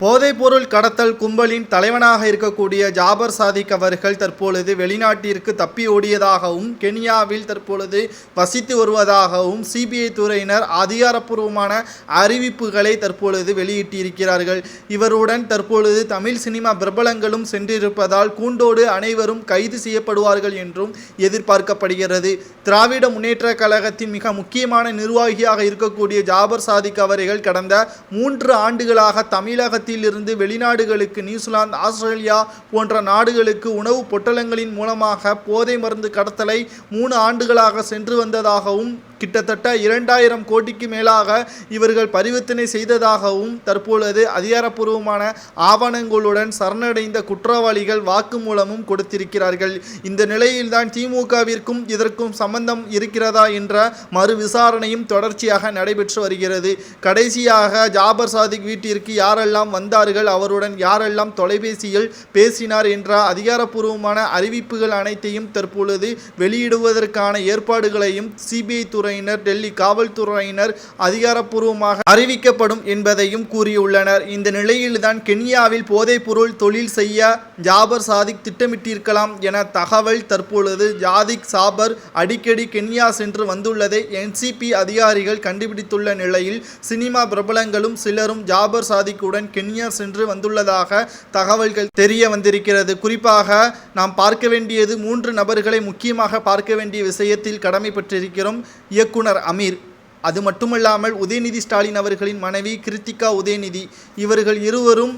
போதைப்பொருள் கடத்தல் கும்பலின் தலைவனாக இருக்கக்கூடிய ஜாபர் சாதிக் அவர்கள் தற்பொழுது வெளிநாட்டிற்கு தப்பி ஓடியதாகவும் கென்யாவில் தற்பொழுது வசித்து வருவதாகவும் சிபிஐ துறையினர் அதிகாரப்பூர்வமான அறிவிப்புகளை தற்பொழுது வெளியிட்டிருக்கிறார்கள். இவருடன் தற்பொழுது தமிழ் சினிமா பிரபலங்களும் சென்றிருப்பதால் கூண்டோடு அனைவரும் கைது செய்யப்படுவார்கள் என்றும் எதிர்பார்க்கப்படுகிறது. திராவிட முன்னேற்ற கழகத்தின் மிக முக்கியமான நிர்வாகியாக இருக்கக்கூடிய ஜாபர் சாதிக் அவர்கள் கடந்த மூன்று ஆண்டுகளாக தமிழக இருந்து வெளிநாடுகளுக்கு நியூசிலாந்து ஆஸ்திரேலியா போன்ற நாடுகளுக்கு உணவு பொட்டலங்களின் மூலமாக போதை மருந்து கடத்தலை மூணு ஆண்டுகளாக சென்று வந்ததாகவும் கிட்டத்தட்ட இரண்டாயிரம் கோடிக்கு மேலாக இவர்கள் பரிவர்த்தனை செய்ததாகவும் தற்பொழுது அதிகாரப்பூர்வமான ஆவணங்களுடன் சரணடைந்த குற்றவாளிகள் வாக்குமூலமும் கொடுத்திருக்கிறார்கள். இந்த நிலையில்தான் திமுகவிற்கும் இதற்கும் சம்பந்தம் இருக்கிறதா என்ற மறு விசாரணையும் தொடர்ச்சியாக நடைபெற்று வருகிறது. கடைசியாக ஜாபர் சாதிக் வீட்டிற்கு யாரெல்லாம் வந்தார்கள். அவருடன் யாரெல்லாம் தொலைபேசியில் பேசினார் என்ற அதிகாரப்பூர்வமான அறிவிப்புகள் அனைத்தையும் தற்பொழுது வெளியிடுவதற்கான ஏற்பாடுகளையும் சிபிஐ துறையினர் டெல்லி காவல்துறையினர் அதிகாரப்பூர்வமாக அறிவிக்கப்படும் என்பதையும் கூறியுள்ளனர். இந்த நிலையில்தான் கென்யாவில் போதைப்பொருள் தொழில் செய்ய ஜாபர் சாதிக் திட்டமிட்டிருக்கலாம் என தகவல் தற்பொழுது ஜாதிக் சாபர் அடிக்கடி கென்யா சென்று வந்துள்ளதை என்சிபி அதிகாரிகள் கண்டுபிடித்துள்ள நிலையில் சினிமா பிரபலங்களும் சிலரும் ஜாபர் சாதிக்குடன் கென்யா சென்று வந்துள்ளதாக தகவல்கள் தெரிய வந்திருக்கிறது. குறிப்பாக நாம் பார்க்க வேண்டியது மூன்று நபர்களை முக்கியமாக பார்க்க வேண்டிய விஷயத்தில் கடமை பெற்றிருக்கிறோம். இயக்குனர் அமீர். அது மட்டுமல்லாமல் உதயநிதி ஸ்டாலின் அவர்களின் மனைவி கிருத்திகா உதயநிதி. இவர்கள் இருவரும்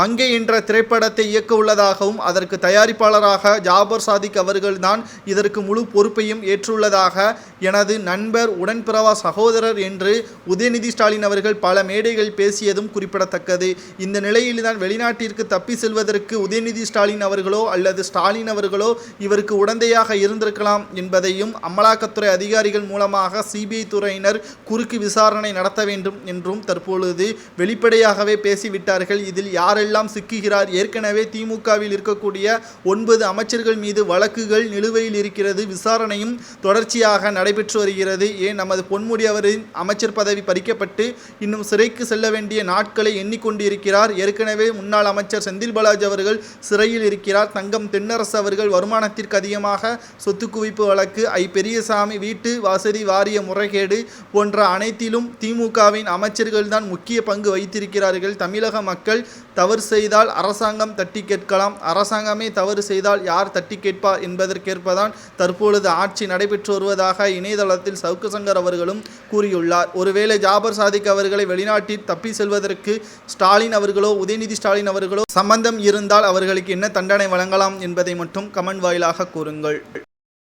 மங்கை என்ற திரைப்படத்தை இயக்க உள்ளதாகவும் அதற்கு தயாரிப்பாளராக ஜாபர் சாதிக் அவர்கள்தான் இதற்கு முழு பொறுப்பையும் ஏற்றுள்ளதாக எனது நண்பர் உடன்பிறவா சகோதரர் என்று உதயநிதி ஸ்டாலின் அவர்கள் பல மேடைகள் பேசியதும் குறிப்பிடத்தக்கது. இந்த நிலையில்தான் வெளிநாட்டிற்கு தப்பி செல்வதற்கு உதயநிதி ஸ்டாலின் அவர்களோ அல்லது ஸ்டாலின் அவர்களோ இவருக்கு உடந்தையாக இருந்திருக்கலாம் என்பதையும் அமலாக்கத்துறை அதிகாரிகள் மூலமாக சிபிஐ துறையினர் குறுக்கு விசாரணை நடத்த வேண்டும் என்றும் தற்பொழுது வெளிப்படையாகவே பேசிவிட்டார்கள். இதில் யாரெல்லாம் சிக்குகிறார். ஏற்கனவே திமுகவில் இருக்கக்கூடிய ஒன்பது அமைச்சர்கள் மீது வழக்குகள் நிலுவையில் இருக்கிறது. விசாரணையும் தொடர்ச்சியாக நடைபெற்று வருகிறது. ஏன்? நமது பொன்முடி அவரின் அமைச்சர் பதவி பறிக்கப்பட்டு இன்னும் சிறைக்கு செல்ல வேண்டிய நாட்களை எண்ணிக்கொண்டிருக்கிறார். ஏற்கனவே முன்னாள் அமைச்சர் செந்தில் பாலாஜி அவர்கள் சிறையில் இருக்கிறார். தங்கம் தென்னரசு அவர்கள் வருமானத்திற்கு அதிகமாக சொத்து குவிப்பு வழக்கு ஐ பெரியசாமி வீட்டு வசதி வாரிய முறைகேடு போன்ற அனைத்திலும் திமுகவின் அமைச்சர்கள் தான் முக்கிய பங்கு வைத்திருக்கிறார்கள் தமிழக மக்கள் தவறு செய்தால் அரசாங்கம் தட்டி கேட்கலாம். அரசாங்கமே தவறு செய்தால் யார் தட்டி கேட்பார் என்பதற்கேற்பதான் தற்பொழுது ஆட்சி நடைபெற்று வருவதாக இணையதளத்தில் சவுக்கு சங்கர் அவர்களும் கூறியுள்ளார். ஒருவேளை ஜாபர் சாதிக் அவர்களை வெளிநாட்டில் தப்பி செல்வதற்கு ஸ்டாலின் அவர்களோ உதயநிதி ஸ்டாலின் அவர்களோ சம்பந்தம் இருந்தால் அவர்களுக்கு என்ன தண்டனை வழங்கலாம் என்பதை மட்டும் கமெண்ட் வாயிலாக கூறுங்கள்.